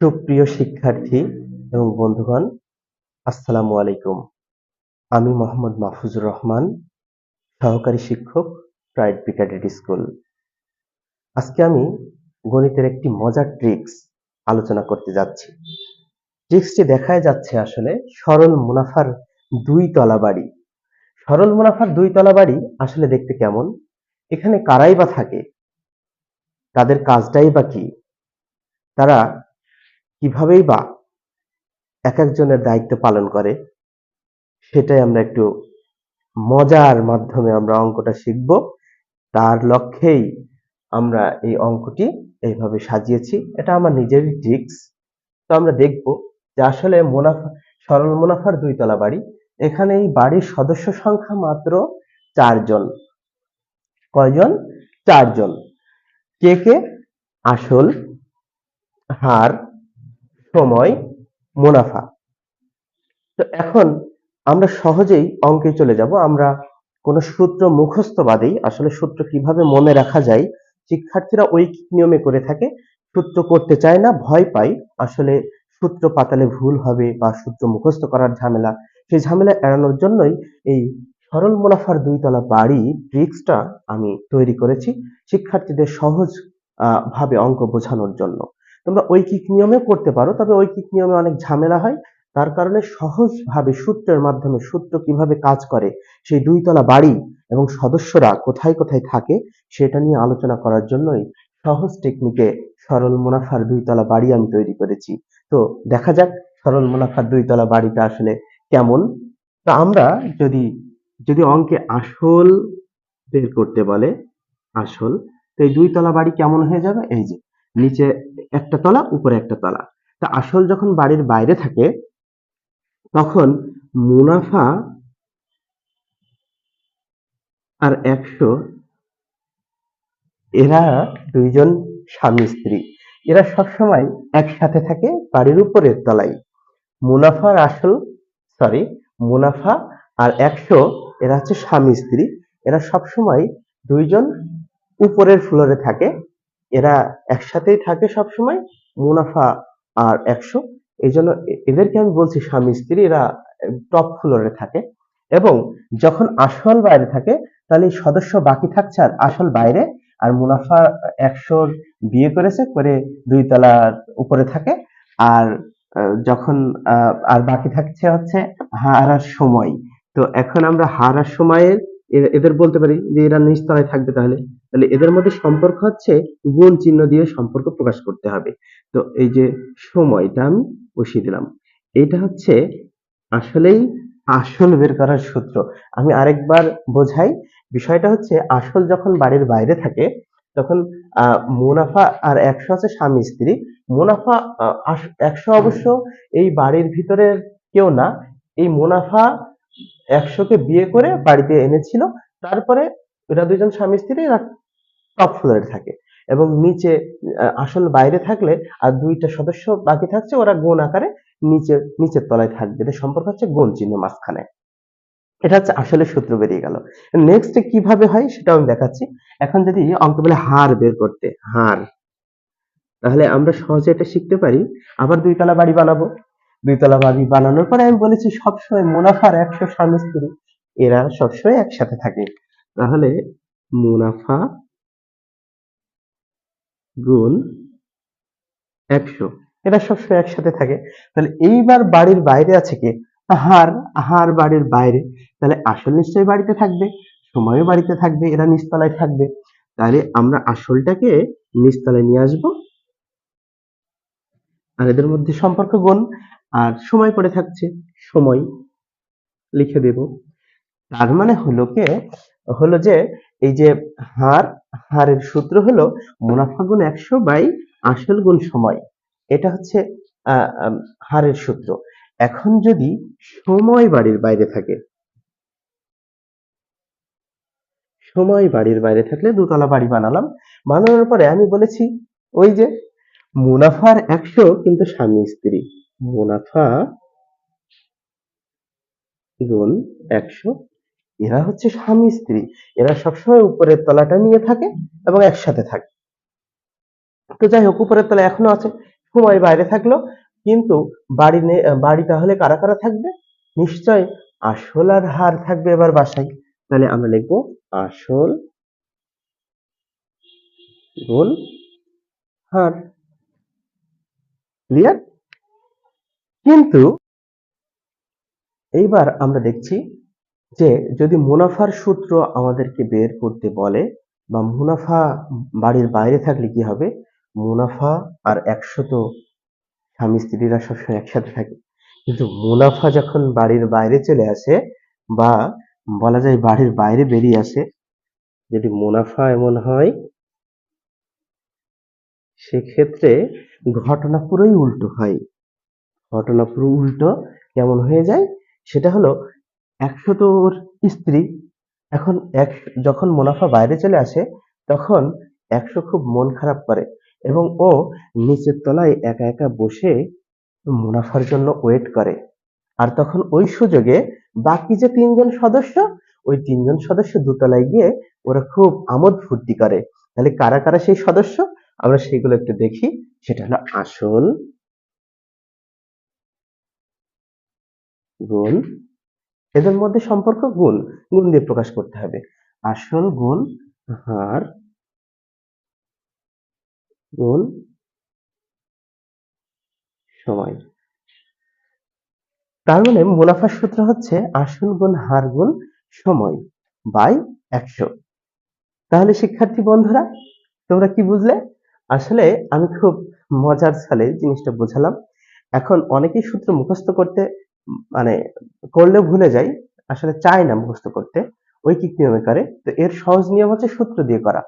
সুপ্রিয় শিক্ষার্থী এবং বন্ধুগণ, আসসালামু আলাইকুম। আমি মোহাম্মদ মাহফুজুর রহমান, সহকারী শিক্ষক, প্রাইড পিকাডেড স্কুল। আজকে আমি গণিতের একটি মজার ট্রিক্স আলোচনা করতে যাচ্ছি। ট্রিক্সটি দেখায় যাচ্ছে আসলে সরল মুনাফার দুই তলা বাড়ি। সরল মুনাফার দুই তলা বাড়ি আসলে দেখতে কেমন? এখানে কারাই বা থাকে? তাদের কাজটাই বা কি? তারা কিভাবেই বা এক একজনের দায়িত্ব পালন করে, সেটাই আমরা একটু মজার মাধ্যমে আমরা অঙ্কটা শিখব। তার লক্ষ্যেই আমরা এই অঙ্কটি এইভাবে সাজিয়েছি। এটা আমার নিজেরই ট্রিক্স তো আমরা দেখব যে আসলে মুনাফা, সরল মুনাফার দুই তলা বাড়ি। এখানে এই বাড়ির সদস্য সংখ্যা মাত্র চারজন। কয়জন? চারজন। কে কে? আসল হার সময় মুনাফা। তো এখন আমরা সহজেই অঙ্কে চলে যাব। আমরা কোন সূত্র মুখস্থ বাদেই আসলে সূত্র কীভাবে মনে রাখা যায়, শিক্ষার্থীরা ঐকিক নিয়মে করে থাকে, সূত্র করতে চায় না, ভয় পায়, আসলে সূত্র পাতালে ভুল হবে বা সূত্র মুখস্থ করার ঝামেলা। সেই ঝামেলা এড়ানোর জন্যই এই সরল মুনাফার দুইতলা বাড়ি ট্রিক্সটা আমি তৈরি করেছি শিক্ষার্থীদের সহজ ভাবে অঙ্ক বোঝানোর জন্য। তোমরা ঐকিক নিয়মে করতে পারো, তবে ঐকিক নিয়মে অনেক ঝামেলা হয়। তার কারণে সহজভাবে সূত্রের মাধ্যমে সূত্র কীভাবে কাজ করে, সেই দুইতলা বাড়ি এবং সদস্যরা কোথায় কোথায় থাকে, সেটা নিয়ে আলোচনা করার জন্যই সহজ টেকনিকে সরল মুনাফার দুইতলা বাড়ি আমি তৈরি করেছি। তো দেখা যাক সরল মুনাফার দুইতলা বাড়িটা আসলে কেমন। তা আমরা যদি যদি অঙ্কে আসল বের করতে বলে, আসল, তো এই দুই তলা বাড়ি কেমন হয়ে যাবে? এই যে নিচে একটা তলা, উপরে একটা তলা। তা আসল যখন বাড়ির বাইরে থাকে, তখন মুনাফা আর একশো, এরা দুইজন স্বামী স্ত্রী। এরা সবসময় একসাথে থাকে বাড়ির উপরের তলায়। মুনাফার আসল সরি মুনাফা আর একশো, এরা হচ্ছে স্বামী স্ত্রী। এরা সবসময় দুইজন উপরের ফ্লোরে থাকে এরা একসাথেই থাকে সবসময়, মুনাফা আর একশো। এই জন্য এদেরকে আমি বলছি স্বামী, স্ত্রী, এরা টপ ফ্লোরে থাকে। এবং যখন আসল বাইরে থাকে, তাহলে সদস্য বাকি থাকছে আর আসল বাইরে। আর মুনাফা একশোর বিয়ে করেছে, করে দুই তলার উপরে থাকে। আর যখন আর বাকি থাকছে হচ্ছে হারার সময়। তো এখন আমরা হারার সময়ের এদের বলতে পারি যে এরা নিচতলায় থাকবে তাহলে। তাহলে এদের মধ্যে সম্পর্ক হচ্ছে গুণ চিহ্ন দিয়ে সম্পর্ক প্রকাশ করতে হবে। তো এই যে সময়টা আমি বসিয়ে দিলাম। এটা হচ্ছে আসলেই আসল বের করার সূত্র। আমি আরেকবার বোঝাই, বিষয়টা হচ্ছে আসল যখন বাড়ির বাইরে থাকে, তখন মুনাফা আর একশো আছে স্বামী স্ত্রী। মুনাফা একশো অবশ্য এই বাড়ির ভিতরের কেউ না। এই মুনাফা একশোকে বিয়ে করে বাড়িতে এনেছিল। তারপরে এরা দুজন স্বামী স্ত্রী, এরা টপ ফ্লোরে থাকে এবং নিচে আসল বাইরে থাকলে আর দুইটা সদস্য বাকি থাকছে, ওরা গুণ আকারে নিচে, নিচের তলায় থাকবে। এদের সম্পর্ক হচ্ছে গুণ চিহ্ন মাঝখানে। এটা হচ্ছে আসলে সূত্র বেরিয়ে গেল। নেক্সট কীভাবে হয় সেটা আমি দেখাচ্ছি। এখন যদি অঙ্ক বলে হার বের করতে, হার, তাহলে আমরা সহজে এটা শিখতে পারি। আবার দুই তলা বাড়ি বানাবো। দুই তলা বাড়ি বানানোর পরে আমি বলেছি, সবসময় মুনাফার একশো স্বামী স্ত্রী, এরা সবসময় একসাথে থাকে। তাহলে মুনাফা গুণ একশো, এরা সবসময় একসাথে থাকে। তাহলে এইবার বাড়ির বাইরে আছে কে? হার হার বাড়ির বাইরে। তাহলে আসল নিশ্চয়ই বাড়িতে থাকবে, সময়ও বাড়িতে থাকবে, এরা নিচতলায় থাকবে। তাহলে আমরা আসলটাকে নিচতলায় নিয়ে আসব। আর এদের মধ্যে সম্পর্ক গুণ আর সময় পড়ে থাকছে, সময় লিখে দেব। তার মানে হলো কে? হলো যে, এই যে হার, হারের সূত্র হলো মুনাফা গুণ একশো বাই আসল গুণ সময়। এটা হচ্ছে হারের সূত্র। এখন যদি সময় বাড়ির বাইরে থাকে, সময় বাড়ির বাইরে থাকলে দুতলা বাড়ি বানালাম। বানানোর পরে আমি বলেছি, ওই যে মুনাফার একশো কিন্তু স্বামী স্ত্রী। মুনাফা গুণ একশো। এরা হচ্ছে স্বামী স্ত্রী। এরা সবসময় উপরের তলাটা নিয়ে থাকে এবং একসাথে থাকে। তো যাই হোক, উপরের তলা এখনও আছে, সময় বাইরে থাকল। কিন্তু বাড়ি বাড়ি তাহলে কারা কারা থাকবে? নিশ্চয় আসল আর হার থাকবে এবার বাসায়। তাহলে আমরা লিখব আসল গুণ হার। ক্লিয়ার কিন্তু এইবার আমরা দেখছি যে যদি মুনাফার সূত্র আমাদেরকে বের করতে বলে বা মুনাফা বাড়ির বাইরে থাকলে কি হবে? মুনাফা আর একশো তো স্বামী স্ত্রীরা সবসময় একসাথে থাকে। কিন্তু মুনাফা যখন বাড়ির বাইরে চলে আসে বা বলা যায় বাড়ির বাইরে বেরিয়ে আসে, যদি মুনাফা এমন হয়, সেক্ষেত্রে ঘটনা পুরোই উল্টো হয়। ঘটনা পুরো উল্টো কেমন হয়ে যায়? সেটা হলো একশো তোর স্ত্রী এখন এক, যখন মুনাফা বাইরে চলে আসে, তখন একশো খুব মন খারাপ করে এবং ও নিচের তলায় একা একা বসে মুনাফার জন্য ওয়েট করে। আর তখন ওই সুযোগে বাকি যে তিনজন সদস্য, ওই তিনজন সদস্য দোতলায় গিয়ে ওরা খুব আমোদ ফুর্তি করে। তাহলে কারা কারা সেই সদস্য? আমরা সেগুলো একটু দেখি। সেটা হলো আসল গুণ। এদের মধ্যে সম্পর্ক গুণ গুণ দিয়ে প্রকাশ করতে হবে। আসল গুণ, হার, গুণ, সময়। তার মানে মুনাফার সূত্র হচ্ছে আসল গুণ, হার গুণ, সময় বাই একশো। তাহলে শিক্ষার্থী বন্ধুরা, তোমরা কি বুঝলে? আসলে আমি খুব মজার ছলে জিনিসটা বোঝালাম। এখন অনেকেই সূত্র মুখস্থ করতে মানে করলেও ভুলে যায় আসলে চায় না মুখস্থ করতে, ঐকিক নিয়মে করে। তো এর সহজ নিয়ম হচ্ছে সূত্র দিয়ে করা।